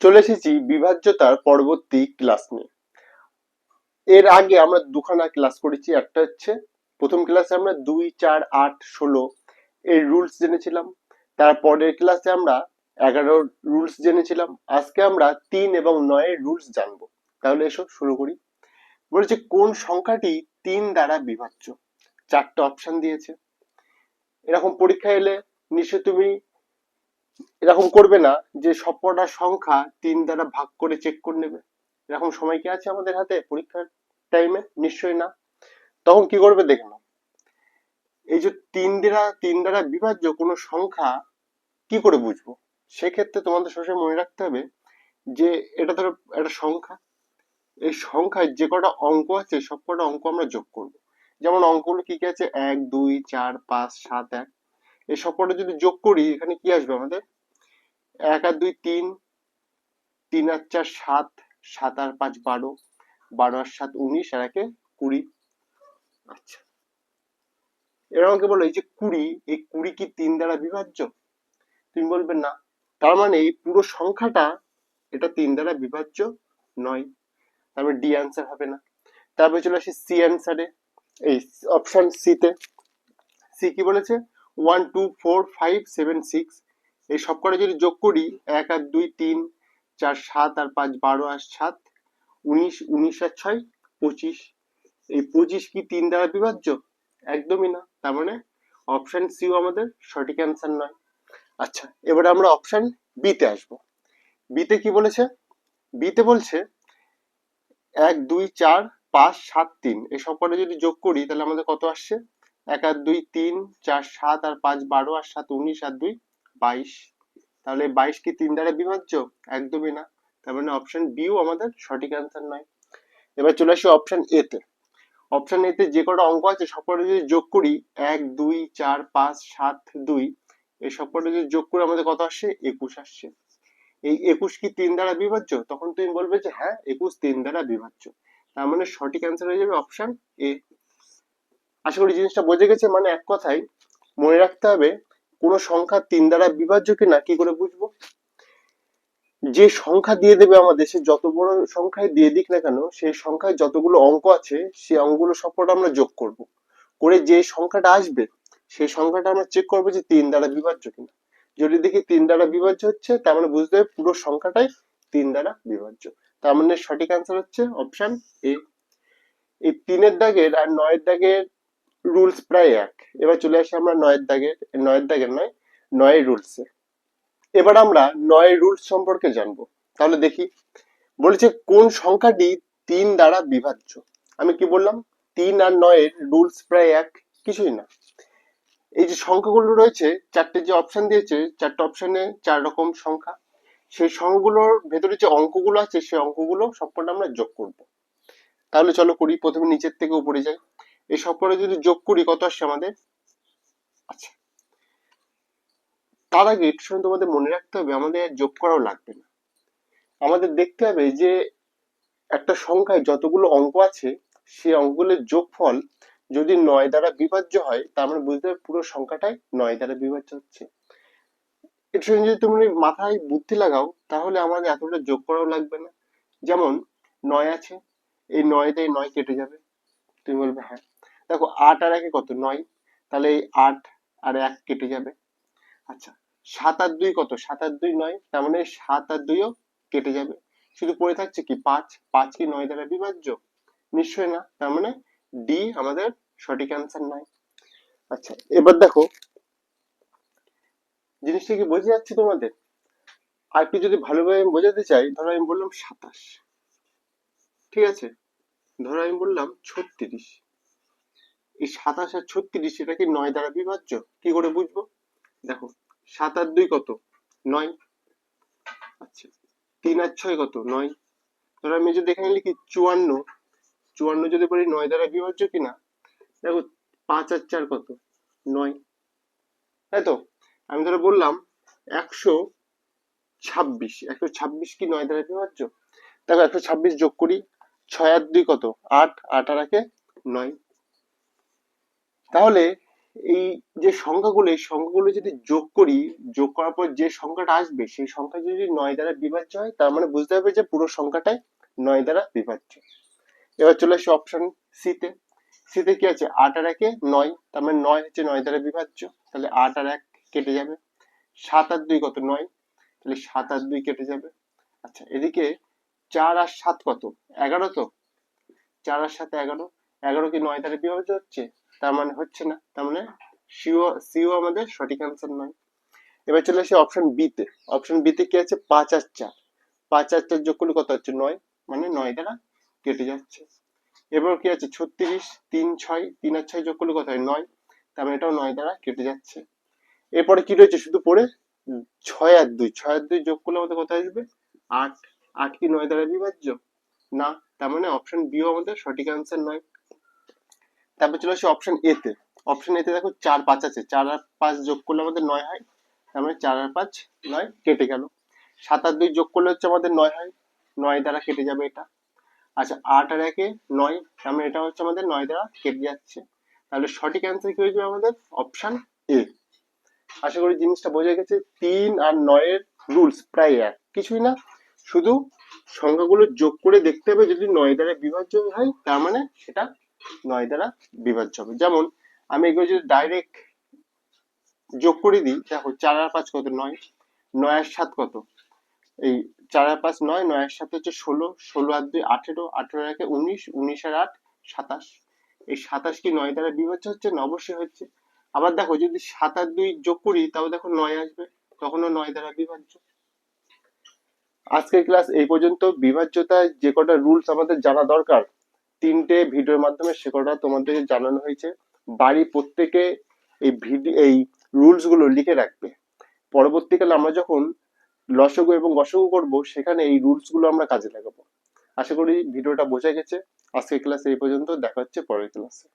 চলে এসেছি বিভাজ্যতার পরবর্তী ক্লাস নিয়ে। এর আগে আমরা দুখানা ক্লাস করেছি, একটা হচ্ছে প্রথম ক্লাসে আমরা দুই, চার, আট, ষোলো এর রুলস জেনেছিলাম, তারপরের ক্লাসে আমরা এগারো রুলস জেনেছিলাম, আজকে আমরা তিন এবং নয়ের রুলস জানব। তাহলে এসো, শুরু করি। বলেছে, কোন সংখ্যাটি তিন দ্বারা বিভাজ্য? চারটে অপশন দিয়েছে। এরকম পরীক্ষা এলে নিশ্চয় তুমি এরকম করবে না যে সবকটা সংখ্যা তিন দ্বারা ভাগ করে চেক করে নেবে। এরকম সময় কি আছে আমাদের হাতে পরীক্ষার টাইমে নিশ্চয়ই না। তখন কি করবে দেখে নাও। এই যে তিন দ্বারা তিন দ্বারা বিভাজ্য কোনো সংখ্যা কি করে বুঝব? সেক্ষেত্রে তোমাদের সবসময় মনে রাখতে হবে যে এটা ধরো একটা সংখ্যা। এই সংখ্যায় যে কটা অঙ্ক আছে সব কটা অঙ্ক আমরা যোগ করব। যেমন অঙ্কগুলো কি কি আছে? এক, দুই, চার, পাঁচ, সাত, এক। এই সব কটা যদি যোগ করি, এখানে কি আসবে আমাদের? এক আর দুই তিন তিন আর চার সাত সাত আর পাঁচ বারো বারো আর সাত উনিশ, আর একে কুড়ি। আচ্ছা। এবার আমাকে বলো, এই যে কুড়ি, এই কুড়ি কি তিন দ্বারা বিভাজ্য? তুমি বলবে না। তার মানে এই পুরো সংখ্যাটা, এটা তিন দ্বারা বিভাজ্য নয়। তারপরে ডি আনসার হবে না। তারপরে চলে আসি সি আনসারে এই অপশন সি তে। সি কি বলেছে? One, two, four, five, seven, six, এই সব কটা যদি যোগ করি, এক আর দুই তিন, চার সাত আর পাঁচ বারো আর সাত, উনিশ উনিশ আর ছয়, পঁচিশ। এই পঁচিশ কি তিন দ্বারা বিভাজ্য? একদমই না। তার মানে অপশন সিও আমাদের সঠিক অ্যান্সার নয়। আচ্ছা এবারে আমরা অপশান বিতে আসব। বিতে কি বলেছে? বিতে বলছে এক, দুই, চার, পাঁচ, সাত, তিন। এই সব কটা যদি যোগ করি, তাহলে আমাদের কত আসছে? এক আর দুই তিন চার সাত আর পাঁচ বারো আর সাত উনিশ আর দুই বাইশ। তাহলে বাইশ কি তিন দ্বারা বিভাজ্য? একদমই না। তার মানে অপশন বিও আমাদের সঠিক অ্যান্সার নয়। এবার চলে আসি অপশন এ তে। অপশন এ তে যে কটা অঙ্ক আছে সব কটা যদি যোগ করি, এক, দুই, চার, পাঁচ, সাত, দুই, এই সব কটা যদি যোগ করে আমাদের কত আসছে? একুশ আসছে। এই একুশ কি তিন দ্বারা বিভাজ্য? তখন তুমি বলবে যে হ্যাঁ একুশ তিন দ্বারা বিভাজ্য। তার মানে সঠিক অ্যান্সার হয়ে যাবে অপশন এ আশা করি জিনিসটা বোঝে গেছে। মানে এক কথায় মনে রাখতে হবে, কোন সংখ্যা তিন দ্বারা বিভাজ্য কিনা কি করে বুঝব? যে সংখ্যা দিয়ে দেবে আমাদের, সে যত বড় সংখ্যায় দিয়ে দিক না কেন সেই সংখ্যায় যতগুলো অঙ্ক আছে সেই অঙ্কগুলো সবকটা আমরা যোগ করব। করে যে সংখ্যাটা আসবে সেই সংখ্যাটা আমরা চেক করব যে তিন দ্বারা বিভাজ্য কিনা। যদি দেখি তিন দ্বারা বিভাজ্য হচ্ছে, তার মানে বুঝতে হবে পুরো সংখ্যাটাই তিন দ্বারা বিভাজ্য। তার মানে সঠিক অ্যান্সার হচ্ছে অপশন এ এই তিনের দাগের আর নয়ের দাগের রুলস প্রায় এক। এবার চলে আসি আমরা নয়ের দাগের নয়ের দাগের নয়, নয়ের রুলসে এবার আমরা নয় রুলস সম্পর্কে জানব। তাহলে দেখি, বলেছে কোন সংখ্যাটি তিন দ্বারা বিভাজ্য। আমি কি বললাম? তিন আর নয়ের রুলস প্রায় এক, কিছুই না। এই যে সংখ্যাগুলো রয়েছে, চারটে যে অপশন দিয়েছে, চারটে অপশনে চার রকম সংখ্যা। সেই সংখ্যাগুলোর ভেতরে যে অঙ্কগুলো আছে, সেই অঙ্কগুলো সবকটা আমরা যোগ করব। তাহলে চলো করি, প্রথমে নিচের থেকে উপরে যাই। এই সবকটা যদি যোগ করি, কত আসছে আমাদের? আচ্ছা। তার আগে একটু সময় তোমাদের মনে রাখতে হবে, আমাদের যোগ করাও লাগবে না। আমাদের দেখতে হবে যে একটা সংখ্যায় যতগুলো অঙ্ক আছে, সেই অঙ্কগুলোর যোগফল যদি নয় দ্বারা বিভাজ্য হয়, তার মানে বুঝতে হবে পুরো সংখ্যাটাই নয় দ্বারা বিভাজ্য হচ্ছে। এর সঙ্গে যদি তুমি মাথায় বুদ্ধি লাগাও, তাহলে আমাদের এতটা যোগ করাও লাগবে না। যেমন, নয় আছে, এই নয় দিয়ে নয় কেটে যাবে। তুমি বলবে হ্যাঁ। দেখো আট আর একে কত? নয়। তাহলে এই আট আর এক কেটে যাবে। আচ্ছা সাত আর দুই কত? সাত আর দুই নয়, তার মানে সাত আর দুইও কেটে যাবে। শুধু পড়ে থাকছে কি? পাঁচ। পাঁচ কি নয় দ্বারা বিভাজ্য? নিশ্চয় না। তার মানে ডি আমাদের সঠিক অ্যান্সার নয় আচ্ছা এবার দেখো, জিনিসটা কি বোঝা যাচ্ছে তোমাদের? আর একটু যদি ভালোভাবে আমি বোঝাতে চাই, ধরো আমি বললাম সাতাশ। ঠিক আছে? ধরো আমি বললাম ছত্রিশ। এই সাতাশ আর ছত্রিশ, এটা কি নয় দ্বারা বিভাজ্য? কি করে বুঝব? দেখো, সাত আর দুই কত? নয়। আচ্ছা তিন আর ছয় কত? নয়। ধরো আমি যদি এখানে লিখি চুয়ান্ন চুয়ান্ন যদি বলি নয় দ্বারা বিভাজ্য কিনা? দেখো, পাঁচ আর চার কত? নয়। তাই তো? আমি ধরো বললাম একশো ছাব্বিশ। একশো ছাব্বিশ কি নয় দ্বারা বিভাজ্য? দেখো, একশো ছাব্বিশ যোগ করি, ছয় আর দুই কত? আট। আট আর একে নয়। তাহলে এই যে সংখ্যাগুলো, এই সংখ্যাগুলো যদি যোগ করি, যোগ করার পর যে সংখ্যাটা আসবে, সেই সংখ্যা যদি নয় দ্বারা বিভাজ্য হয়, তার মানে বুঝতে হবে যে পুরো সংখ্যাটাই নয় দ্বারা বিভাজ্য। এবার চলে আসি অপশন সিতে সিতে কি আছে? আট আর একে নয়, তার মানে নয় হচ্ছে নয় দ্বারা বিভাজ্য। তাহলে আট আর এক কেটে যাবে। সাত আর দুই কত? নয়। তাহলে সাত আর দুই কেটে যাবে। আচ্ছা এদিকে চার আর সাত কত? এগারো তো? চার আর সাথে এগারো। এগারো কি নয় দ্বারা বিভাজ্য হচ্ছে? তার মানে হচ্ছে না, তার মানে সিও সিও আমাদের সঠিক অ্যান্সার নয়। এবার চলে আসি অপশন বিতে অপশন বিতে কি আছে? পাঁচ আর চার। পাঁচ আর চার যোগ করলে কত হচ্ছে? নয়। মানে নয় দ্বারা কেটে যাচ্ছে। এবার কি আছে? ছত্রিশ, তিন, ছয়, তিন আর ছয় যোগ করলে কত হয়? নয়। তার মানে এটাও নয় দ্বারা কেটে যাচ্ছে। এরপরে কি রয়েছে? শুধু পড়ে? ছয় আর দুই। ছয় আর দুই যোগ করলে আমাদের কত আসবে? আট। আট কি নয় দ্বারা বিভাজ্য? না। তার মানে অপশন বিও আমাদের সঠিক অ্যান্সার নয়। তারপর চলে আসি অপশন এ তে। অপশন এ তে দেখো চার পাঁচ আছে। চার আর পাঁচ যোগ করলে আমাদের নয় হয়। তার মানে চার আর পাঁচ নয় কেটে গেল। সাত আর দুই যোগ করলে হচ্ছে আমাদের নয় হয়। নয় দ্বারা কেটে যাবে এটা। আচ্ছা আট আর একে নয়, তার মানে এটা হচ্ছে আমাদের নয় দ্বারা কেটে যাচ্ছে। তাহলে সঠিক অ্যান্সার কি হয়ে যাবে আমাদের? অপশন এ আশা করি জিনিসটা বোঝা গেছে। তিন আর নয়ের রুলস প্রায় এক। কিছুই না। শুধু সংখ্যাগুলো যোগ করে দেখতে হবে যদি নয় দ্বারা বিভাজ্য হয়, তার মানে সেটা নয় দ্বারা বিভাজ্য হবে। যেমন, আমি এগুলো যদি ডাইরেক্ট যোগ করে দিই, দেখো চার আর পাঁচ কত? নয়। নয় আর সাত কত? এই চার আর পাঁচ নয় নয় আর সাত হচ্ছে ষোলো। ষোলো আর দুই আঠেরো আঠেরো আর একে উনিশ উনিশ আর আট, সাতাশ। এই সাতাশ কি নয় দ্বারা বিভাজ্য হচ্ছে? না, অবশ্যই হচ্ছে। আবার দেখো, যদি সাত আর দুই যোগ করি, তাহলে দেখো নয় আসবে। তখনও নয় দ্বারা বিভাজ্য। আজকের ক্লাস এই পর্যন্ত। বিভাজ্যতায় যে কটা রুলস আমাদের জানা দরকার তিনটে ভিডিওর মাধ্যমে সে কথা তোমাদের জানানো হয়েছে। বাড়ি প্রত্যেকে এই ভিডিও এই রুলসগুলো লিখে রাখবে। পরবর্তীকালে আমরা যখন লসগু এবং গসগু করব, সেখানে এই রুলসগুলো আমরা কাজে লাগাবো। আশা করি ভিডিওটা বোঝা গেছে। আজকের ক্লাস এই পর্যন্ত। দেখা হচ্ছে পরের ক্লাসে